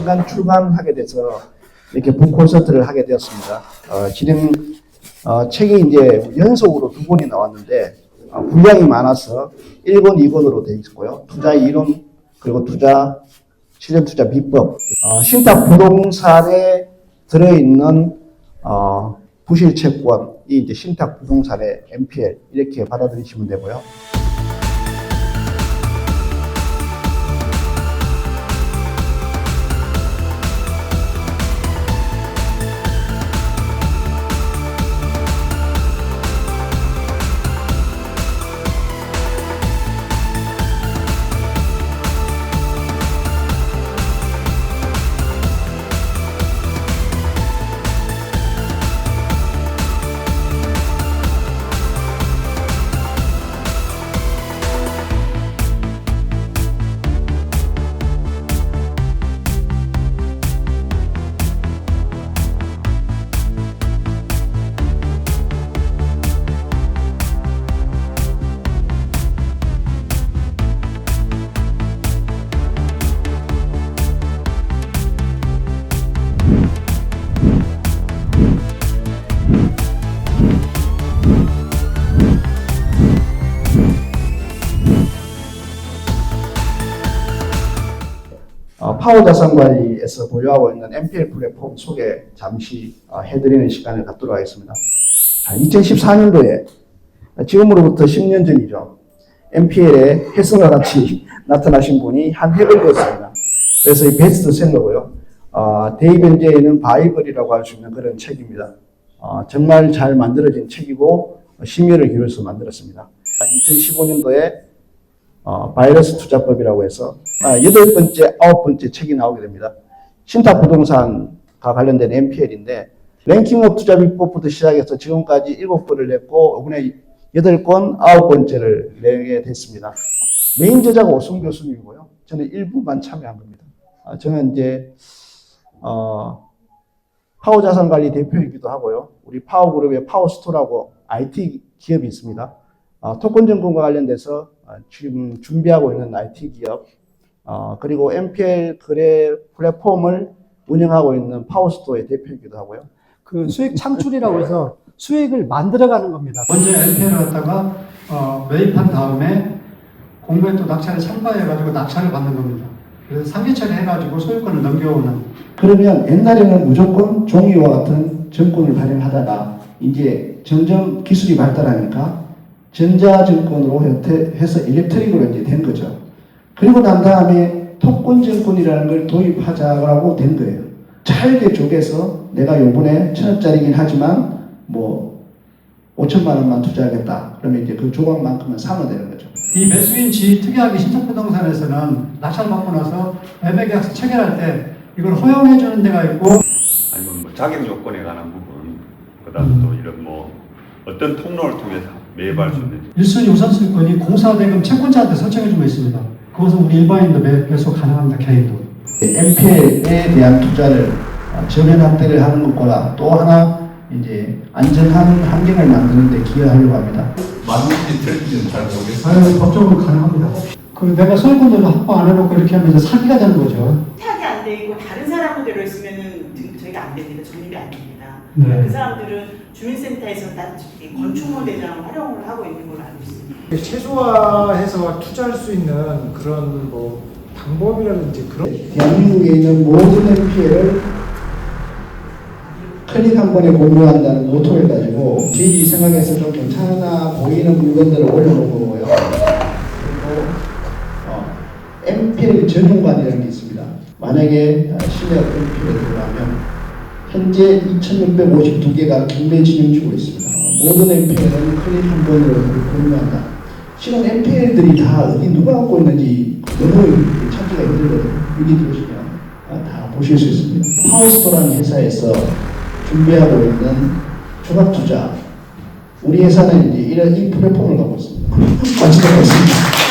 중간 출간하게 돼서 이렇게 북 콘서트를 하게 되었습니다. 어, 진행 어, 책이 이제 연속으로 두 권이 나왔는데 어, 분량이 많아서 1권, 2권으로 되어 있고요. 투자 이론 그리고 투자 실전 투자 비법, 어, 신탁 부동산에 들어있는 어, 부실 채권이 이제 신탁 부동산의 NPL 이렇게 받아들이시면 되고요. 어, 파워 자산 관리에서 보유하고 있는 NPL 플랫폼 소개 잠시 어, 해드리는 시간을 갖도록 하겠습니다. 자, 2014년도에 지금으로부터 10년 전이죠. NPL에 혜성과 같이 나타나신 분이 한 획을 그었습니다. 그래서 이 베스트셀러고요. 어, 데이벤제에는 바이블이라고 할 수 있는 그런 책입니다. 어, 정말 잘 만들어진 책이고 어, 심혈을 기울여서 만들었습니다. 2015년도에 어, 바이러스 투자법이라고 해서 아, 여덟 번째, 아홉 번째 책이 나오게 됩니다. 신탁 부동산과 관련된 NPL인데 랭킹업 투자 비법부터 시작해서 지금까지 일곱 권을 냈고 이번에 여덟 권, 아홉 번째를 내게 됐습니다. 메인 저자가 오승 교수님이고요. 저는 일부만 참여한 겁니다. 아, 저는 이제 어, 파워 자산 관리 대표이기도 하고요. 우리 파워 그룹의 파워 스토라고 IT 기업이 있습니다. 어, 토큰 증권과 관련돼서 어, 지금 준비하고 있는 IT 기업, 어, 그리고 MPL 거래 플랫폼을 운영하고 있는 파워스토어의 대표이기도 하고요. 그 수익 창출이라고 해서 수익을 만들어가는 겁니다. 먼저 LP를 갖다가 어, 매입한 다음에 공매에 또 낙찰에 참가해가지고 낙찰을 받는 겁니다. 그래서 상기 처리 해가지고 소유권을 넘겨오는 그러면 옛날에는 무조건 종이와 같은 정권을 발행하다가 이제 점점 기술이 발달하니까 전자증권으로 해- 해서 일렉트릭으로 이제 된 거죠. 그리고 난 다음에 토권 증권이라는 걸 도입하자고 된 거예요. 잘게 쪼개서 내가 요번에 천 원짜리긴 하지만 뭐 5천만 원만 투자하겠다. 그러면 이제 그 조각만큼은 사면 되는 거죠. 이 매수인 지 특이하게 신탁부동산에서는 낙찰 받고 나서 매매계약서 체결할 때 이걸 허용해 주는 데가 있고 아니면 뭐 자격 조건에 관한 부분, 그다음 또 이런 뭐 어떤 통로를 통해서 매입할 수 있는지 1순위 우선수권이 공사대금 채권자한테 설정해 주고 있습니다. 그것은 우리 일반인도 매, 매수 가능합니다. 개인도. MPL에 대한 투자를 어, 전면 확대를 하는 것과 또 하나 이제 안전한 환경을 만드는 데 기여하려고 합니다. 맞는지 틀린지는 잘 모르겠어요. 아유, 법적으로 가능합니다. 그 내가 소유권을 확보 안 해놓고 이렇게 하면 이제 사기가 되는 거죠. 돼 있고 다른 사람 그대로 있으면은 등- 저희가 안 됩니다. 적립이 안 됩니다. 네. 그 사람들은 주민센터에서 다 건축물 대장 활용을 하고 있는 걸로 알고 있습니다. 최소화해서 투자할 수 있는 그런 뭐 방법이라든지 그런 대한민국에 있는 모든 MPL을 클릭 한 번에 공유한다는 노트를 가지고 저희 생각에서 좀 괜찮아 보이는 물건들을 올려놓은 거고요. 그리고 어, MPL 전용관이라는 게 있습니다. 만약에 어, 실내 MPL에 들어가면 현재 2,652개가 경매 진행주고 있습니다. 어, 모든 MPL은 클릭 한 번으로 공유한다. 실은 MPL들이 다 어디 누가 갖고 있는지 너무 찾기가 힘들거든요. 여기 들어오시면 아, 다 보실 수 있습니다. 파워스토라는 회사에서 준비하고 있는 조각 투자. 우리 회사는 이제 이런 이 플랫폼을 갖고 있습니다. 갖고 있습니다.